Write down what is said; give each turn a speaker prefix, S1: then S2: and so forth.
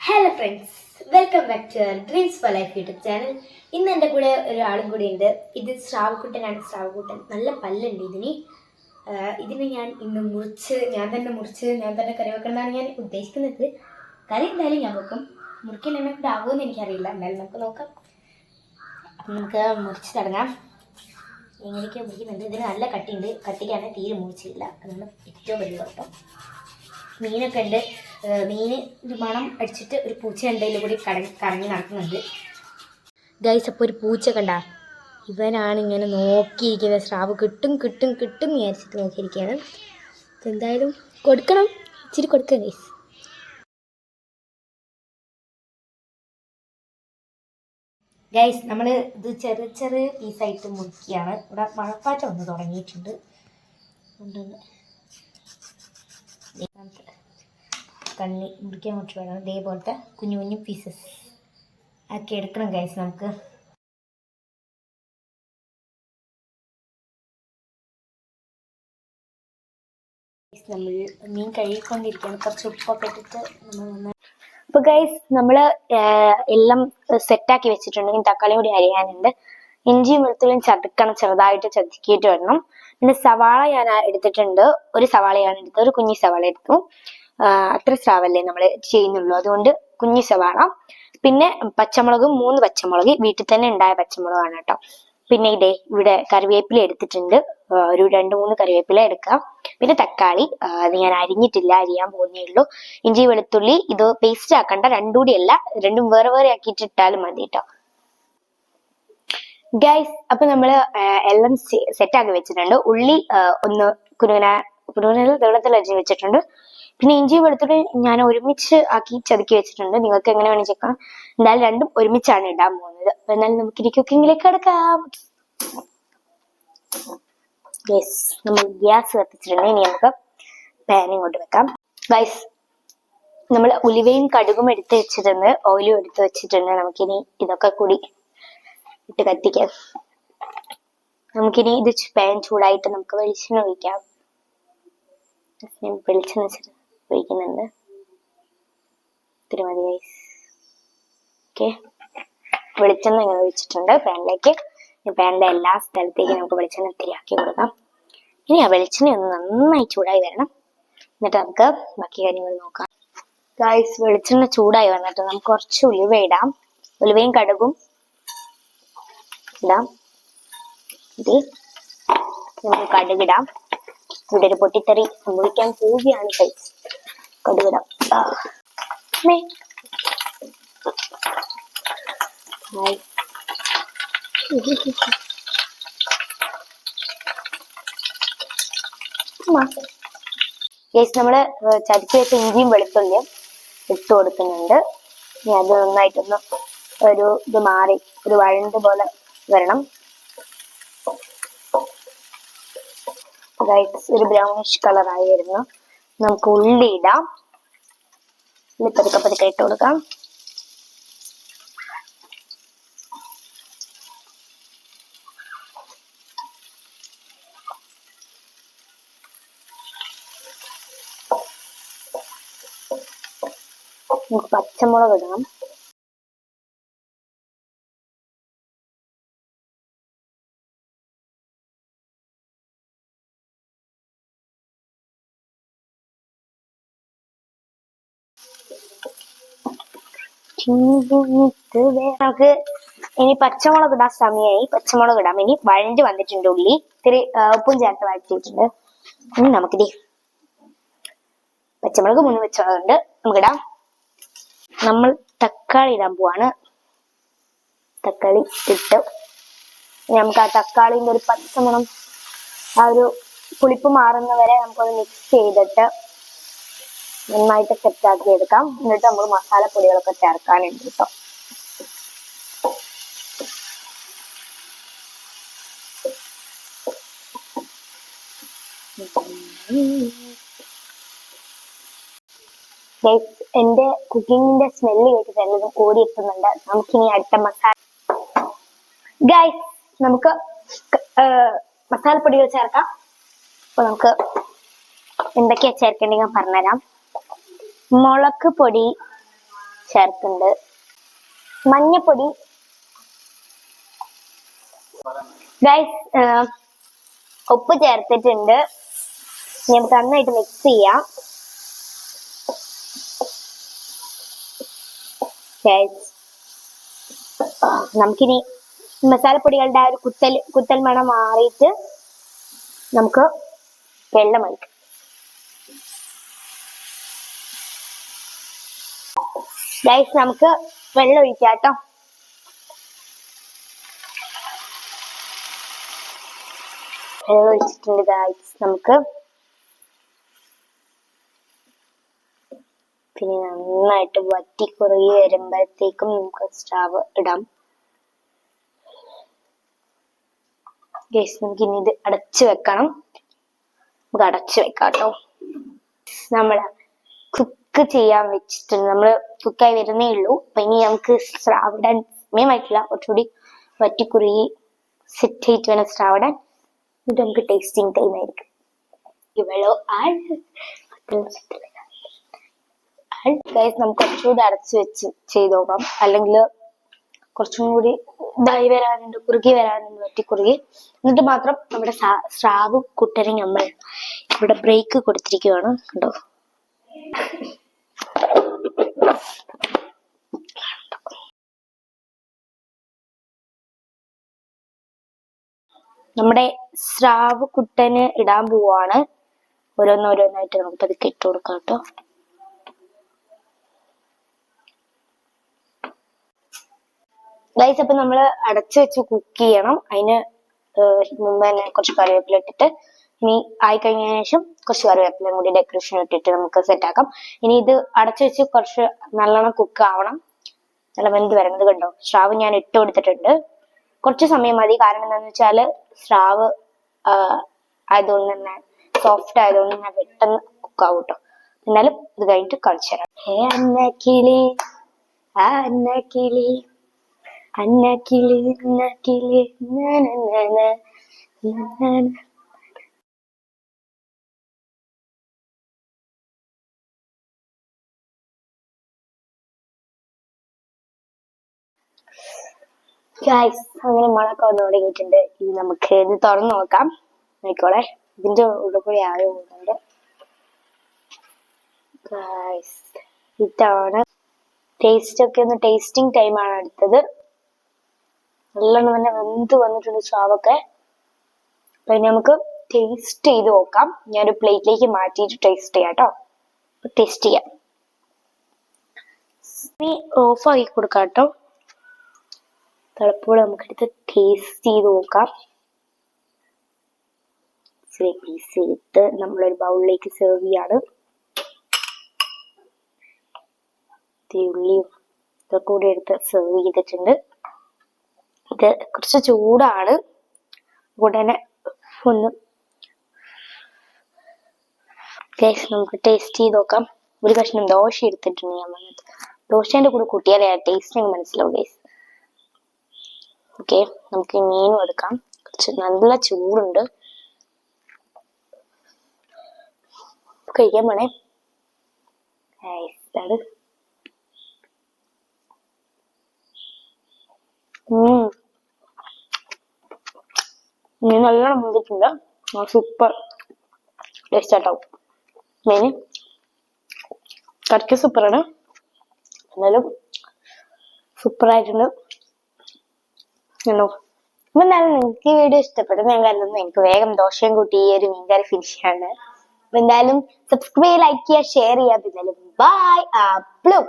S1: Hello friends welcome back to dreams for life YouTube channel ഇന്ന് എന്റെ കൂടെ ഒരാളും കൂടി ഉണ്ട്. ഇത് ശ്രാവക്കുട്ടനാണ് ശ്രാവക്കുട്ടൻ നല്ല പല്ലുണ്ട് ഇതിന്. ഇതിന് ഞാൻ ഇന്ന് മുറിച്ച് ഞാൻ തന്നെ മുറിച്ച് ഞാൻ തന്നെ കറി വെക്കണമെന്നാണ് ഞാൻ ഉദ്ദേശിക്കുന്നത്. കറി എന്തായാലും ഞാൻ വെക്കും. മുറിക്കൽ എന്നെ കൂടെ ആവുമെന്ന് എനിക്കറിയില്ല. എന്തായാലും നമുക്ക് നോക്കാം. നമുക്ക് മുറിച്ച് തുടങ്ങാം. എങ്ങനെയൊക്കെയാണ് മുറിക്കുന്നുണ്ട് ഇതിന് നല്ല കട്ടിയുണ്ട്. കട്ടിക്കാണെങ്കിൽ തീരെ മുറിച്ചില്ല അതാണ് ഏറ്റവും വലിയ കുഴപ്പം. മീനൊക്കെ ഉണ്ട്. മീന് ഒരു മണം അടിച്ചിട്ട് ഒരു പൂച്ച എന്തെങ്കിലും കൂടി കട കറങ്ങി നടക്കുന്നുണ്ട്. ഗൈസ് അപ്പോൾ ഒരു പൂച്ച കണ്ട. ഇവനാണ് ഇങ്ങനെ നോക്കിയിരിക്കുന്നത്. സ്രാവ് കിട്ടും കിട്ടും കിട്ടും വിചാരിച്ചിട്ട് നോക്കിയിരിക്കുകയാണ്. എന്തായാലും കൊടുക്കണം. ഇച്ചിരി കൊടുക്കാം ഗൈസ്. ഗൈസ് നമ്മൾ ഇത് ചെറിയ ചെറിയ പീസായിട്ട് മുറിക്കുകയാണ്. ഇവിടെ മഴപ്പാറ്റ ഒന്ന് തുടങ്ങിയിട്ടുണ്ട്. കണ്ണി മുറിക്കാൻ കുറച്ച് വേണം ഇതേപോലത്തെ കുഞ്ഞു കുഞ്ഞു പീസസ് ആക്കി എടുക്കണം ഗൈസ് നമുക്ക്. നമ്മൾ മീൻ കഴുകിക്കൊണ്ടിരിക്കുകയാണ്. കുറച്ച് ഉപ്പൊക്കെ ഇട്ടിട്ട് നമ്മൾ
S2: അപ്പൊ ഗൈസ് നമ്മൾ എല്ലാം സെറ്റാക്കി വെച്ചിട്ടുണ്ടെങ്കിൽ തക്കാളി കൂടി അരിയാനുണ്ട്. ഇഞ്ചിയും വെളുത്തുള്ളിയും ചതുക്കണം ചെറുതായിട്ട് ചതുക്കിയിട്ട് വരണം. പിന്നെ സവാള ഞാൻ എടുത്തിട്ടുണ്ട്. ഒരു സവാളയാണ് എടുത്തത്. ഒരു കുഞ്ഞി സവാള എടുത്തു. അത്ര സ്രാവല്ലേ നമ്മൾ ചെയ്യുന്നുള്ളൂ. അതുകൊണ്ട് കുഞ്ഞി സവാള. പിന്നെ പച്ചമുളക് മൂന്ന് പച്ചമുളക്. വീട്ടിൽ തന്നെ ഉണ്ടായ പച്ചമുളകാണ് കേട്ടോ. പിന്നെ ഇതേ ഇവിടെ കറിവേപ്പില എടുത്തിട്ടുണ്ട്. ഒരു രണ്ട് മൂന്ന് കറിവേപ്പില എടുക്കാം. പിന്നെ തക്കാളി അത് ഞാൻ അരിഞ്ഞിട്ടില്ല അരിയാൻ പോകുന്നേ ഉള്ളൂ. ഇഞ്ചി വെളുത്തുള്ളി ഇത് പേസ്റ്റ് ആക്കണ്ട രണ്ടും കൂടി അല്ല രണ്ടും വേറെ വേറെ ആക്കിയിട്ട് ഇട്ടാലും മതി കേട്ടോ ഗൈസ് അപ്പൊ നമ്മൾ എല്ലാം സെറ്റ് ആക്കി വെച്ചിട്ടുണ്ട്. ഉള്ളി ഒന്ന് കുരുങ്ങന കുരുങ്ങന വെള്ളത്തിൽ അരിഞ്ഞ് വെച്ചിട്ടുണ്ട്. പിന്നെ ഇഞ്ചി വെളുത്തുള്ളി ഞാൻ ഒരുമിച്ച് ആക്കി ചതുക്കി വെച്ചിട്ടുണ്ട്. നിങ്ങൾക്ക് എങ്ങനെ വേണമെങ്കിൽ ചേക്കാം എന്തായാലും രണ്ടും ഒരുമിച്ചാണ് ഇടാൻ പോകുന്നത്. അപ്പൊ എന്നാലും നമുക്ക് ഇനി കുക്കിങ്ങിലേക്ക് കിടക്കാം. യെസ് നമ്മൾ ഗ്യാസ് കത്തിച്ചിട്ടുണ്ട്. ഇനി നമുക്ക് പാൻ ഇങ്ങോട്ട് വെക്കാം. ഗൈസ് നമ്മൾ ഉലുവയും കടുകും എടുത്ത് വെച്ചിട്ടുണ്ട്. ഓയിലും എടുത്ത് വെച്ചിട്ടുണ്ട്. നമുക്കിനി ഇതൊക്കെ കൂടി ഇട്ട് കത്തിക്കാം. നമുക്കിനി ഇത് പാൻ ചൂടായിട്ട് നമുക്ക് വെളിച്ചെണ്ണ ഒഴിക്കാം. വെളിച്ചെണ്ണ വെച്ചിട്ട്. ഒഴിക്കുന്നുണ്ട് തിരുമതി മതി ഗൈസ് ഓക്കെ. വെളിച്ചെണ്ണ ഇങ്ങനെ ഒഴിച്ചിട്ടുണ്ട്. പാനിലേക്ക്. പാനിലെ എല്ലാ സ്ഥലത്തേക്കും നമുക്ക് വെളിച്ചെണ്ണ ഇത്തിരിയാക്കി കൊടുക്കാം. ഇനി ആ വെളിച്ചെണ്ണ ഒന്ന് നന്നായി ചൂടായി വരണം. എന്നിട്ട് നമുക്ക് ബാക്കി കാര്യങ്ങൾ നോക്കാം. ഗായ്സ് വെളിച്ചെണ്ണ ചൂടായി വന്നിട്ട് നമുക്ക് കുറച്ച് ഉലുവ ഇടാം. ഉലുവയും കടുകും ഇടാം. ഇത് നമുക്ക് കടുകിടാം. ഇവിടെ ഒരു പൊട്ടിത്തെറി സംഭവിക്കാൻ പോവുകയാണ് ഗൈസ് ഹായ്. ഗൈസ് നമ്മൾ ചതുക്കി വെച്ച ഇഞ്ചിയും വെളുത്തുള്ളിയും ഇട്ട് കൊടുക്കുന്നുണ്ട്. ഇനി അത് നന്നായിട്ടൊന്ന് ഒരു ഇത് മാറി ഒരു വഴണ്ട് പോലെ വരണം. ഗൈസ് ഒരു ബ്രൗണിഷ് കളറായി വരുന്നു നമുക്ക് ഉള്ളി ഇടാം. പതുക്കെ പതുക്കെ ഇട്ട് കൊടുക്കാം. നമുക്ക് പച്ചമുളക് ഇടണം നമുക്ക് ഇനി പച്ചമുളക് ഇടാൻ സമയമായി പച്ചമുളക് ഇടാം. ഇനി വഴഞ്ഞു വന്നിട്ടുണ്ട് ഉള്ളി. ഇത്തിരി ഉപ്പും ചേർത്ത് വഴറ്റിയിട്ടുണ്ട്. ഇനി നമുക്കിത് പച്ചമുളക് മൂന്ന് നമുക്ക് ഇടാം. നമ്മൾ തക്കാളി ഇടാൻ പോവാണ്. തക്കാളി ഇട്ട് നമുക്ക് ആ തക്കാളിന്റെ ഒരു പച്ചമണം ആ ഒരു പുളിപ്പ് മാറുന്ന വരെ നമുക്കൊന്ന് മിക്സ് ചെയ്തിട്ട് നന്നായിട്ട് സെറ്റ് ആക്കി എടുക്കാം. എന്നിട്ട് നമ്മൾ മസാലപ്പൊടികളൊക്കെ ചേർക്കാനുണ്ട് കേട്ടോ എന്റെ കുക്കിങ്ങിന്റെ സ്മെല്ല് കേട്ടിട്ട് എല്ലാവരും ഓടിയെത്തുന്നുണ്ട്. നമുക്കിനി അടുത്ത മസാല ഗൈസ് നമുക്ക് മസാലപ്പൊടികൾ ചേർക്കാം. അപ്പൊ നമുക്ക് എന്തൊക്കെയാ ചേർക്കേണ്ടത് ഞാൻ പറഞ്ഞുതരാം. മുളക് പൊടി ചേർക്കുന്നുണ്ട്. മഞ്ഞപ്പൊടി. ഗൈസ് ഉപ്പ് ചേർത്തിട്ടുണ്ട്. നമുക്ക് നന്നായിട്ട് മിക്സ് ചെയ്യാം. നമുക്കിനി മസാലപ്പൊടികളുടെ ആ ഒരു കുത്തൽ കുത്തൽ മണം മാറിയിട്ട് നമുക്ക് വെള്ളം ഒഴിക്കാം. ഗൈസ് നമുക്ക് വെള്ളം ഒഴിക്കാം കേട്ടോ. വെള്ളം ഒഴിച്ചിട്ടുണ്ട് ഗൈസ് നമുക്ക് പിന്നെ നന്നായിട്ട് വറ്റി കുറുകി വരുമ്പോഴത്തേക്കും നമുക്ക് സ്റ്റാവ് ഇടാം. ഗൈസ് നമുക്ക് ഇനി ഇത് അടച്ചു വെക്കണം. നമുക്ക് അടച്ചു വെക്കാം കേട്ടോ. നമ്മൾ കുക്ക് ചെയ്യാൻ വെച്ചിട്ടുണ്ട്. നമ്മൾ കുക്കായി വരുന്നേ ഉള്ളൂ. അപ്പൊ ഇനി നമുക്ക് സ്രാവിടാൻ സമയമായിട്ടില്ല. കുറച്ചുകൂടി വറ്റിക്കുറി സെറ്റ് ആയിട്ട് വേണം സ്രാവിടാൻ എന്നിട്ട് നമുക്ക് ടേസ്റ്റിംഗ് ടൈം ആയിരിക്കും. ഇവളോ ആൾ. നമുക്ക് കുറച്ചുകൂടി അടച്ചു വെച്ച് ചെയ്ത് നോക്കാം. അല്ലെങ്കിൽ കുറച്ചും കൂടി ഇതായി വരാനുണ്ട് കുറുകി വരാനുണ്ട് വറ്റി കുറുകി എന്നിട്ട് മാത്രം നമ്മുടെ സ്രാവ് കുട്ടനെ നമ്മൾ ഇവിടെ ബ്രേക്ക് കൊടുത്തിരിക്കുകയാണ് കണ്ടോ? നമ്മുടെ സ്രാവ് കുട്ടന് ഇടാൻ പോവാണ്. ഓരോന്നോരോന്നായിട്ട് നമുക്ക് കെട്ടു കൊടുക്കാം കേട്ടോ. ഗൈസ് അപ്പൊ നമ്മൾ അടച്ചു വെച്ച് കുക്ക് ചെയ്യണം. അതിന് മുമ്പ് തന്നെ കുറച്ച് കറിവേപ്പില ഇട്ടിട്ട് ഇനി ആയി കഴിഞ്ഞതിന് ശേഷം കുറച്ച് കറിവേപ്പിലയും കൂടി ഡെക്കറേഷൻ ഇട്ടിട്ട് നമുക്ക് സെറ്റ് ആക്കാം. ഇനി ഇത് അടച്ചു വെച്ച് കുറച്ച് നല്ലോണം കുക്ക് ആവണം. നല്ല വെന്ത് വരുന്നത് കണ്ടോ? സ്രാവ് ഞാൻ ഇട്ട് കൊടുത്തിട്ടുണ്ട്. കുറച്ച് സമയം മതി. കാരണം എന്താണെന്ന് വെച്ചാൽ സ്രാവ് ആയതുകൊണ്ട് തന്നെ സോഫ്റ്റ് ആയതുകൊണ്ട് തന്നെ പെട്ടെന്ന് കുക്ക് ആവും കേട്ടോ എന്നാലും ഇത് കഴിഞ്ഞിട്ട് കളിച്ചു തരാം. ഹേ അന്ന കിളി അന്ന കിളി അന്ന കിളി അന്ന കിളി ഗൈസ് അങ്ങനെ മണൊക്കെ വന്ന് തുടങ്ങിയിട്ടുണ്ട്. ഇനി നമുക്ക് ഇത് തുറന്നു നോക്കാം. നോക്കോളെ ഇതിന്റെ ഉള്ളിൽ കൂടി ആരും ഉണ്ട്. ഇതാണ്. ടേസ്റ്റ് ഒക്കെ ഒന്ന് ടേസ്റ്റിംഗ് ടൈമാണ് അടുത്തത്. നല്ലോണം തന്നെ വെന്ത് വന്നിട്ടുണ്ട് സ്വാവൊക്കെ അപ്പൊ ഇനി നമുക്ക് ടേസ്റ്റ് ചെയ്ത് നോക്കാം. ഞാനൊരു പ്ലേറ്റിലേക്ക് മാറ്റിയിട്ട് ടേസ്റ്റ് ചെയ്യാം കേട്ടോ. ടേസ്റ്റ് ചെയ്യാം. ഓഫ് ആക്കി കൊടുക്കാം കേട്ടോ. തിളപ്പോടെ നമുക്കെടുത്ത് ടേസ്റ്റ് ചെയ്ത് നോക്കാം. പീസ് എടുത്ത് നമ്മളൊരു ബൗളിലേക്ക് സെർവ് ചെയ്യാണ്. ഉള്ളിയും ഇതൊക്കെ കൂടി എടുത്ത് സെർവ് ചെയ്തിട്ടുണ്ട്. ഇത് കുറച്ച് ചൂടാണ്. തന്നെ ഒന്ന് നമുക്ക് ടേസ്റ്റ് ചെയ്ത് നോക്കാം. ഒരു കഷ്ണം ദോശ എടുത്തിട്ടുണ്ട് ഞാൻ വന്നത്. ദോശേന്റെ കൂടെ കൂട്ടിയാലേ ടേസ്റ്റ് ഞങ്ങൾ മനസ്സിലാവും ഗൈസ് ഓക്കെ നമുക്ക് മീനും എടുക്കാം. കുറച്ച് നല്ല ചൂടുണ്ട്. കഴിക്കാൻ പോണേ. മീൻ നല്ലോണം മുന്തിട്ടുണ്ട് സൂപ്പർ ടേസ്റ്റ് ആട്ടാവും മീൻ കറിക്ക് സൂപ്പറാണ് എന്നാലും സൂപ്പർ അപ്പൊ എന്തായാലും നിങ്ങൾക്ക് ഈ വീഡിയോ ഇഷ്ടപ്പെട്ടെന്ന് ഞാൻ കരുതുന്നു എനിക്ക് വേഗം ദോശയും കൂട്ടി ഈ ഒരു മീൻകറി ഫിനിഷ് ആണ് എന്തായാലും സബ്സ്ക്രൈബ് ലൈക്ക് ചെയ്യുക ഷെയർ ചെയ്യുക പിന്നെ ബൈ ആപ്ലും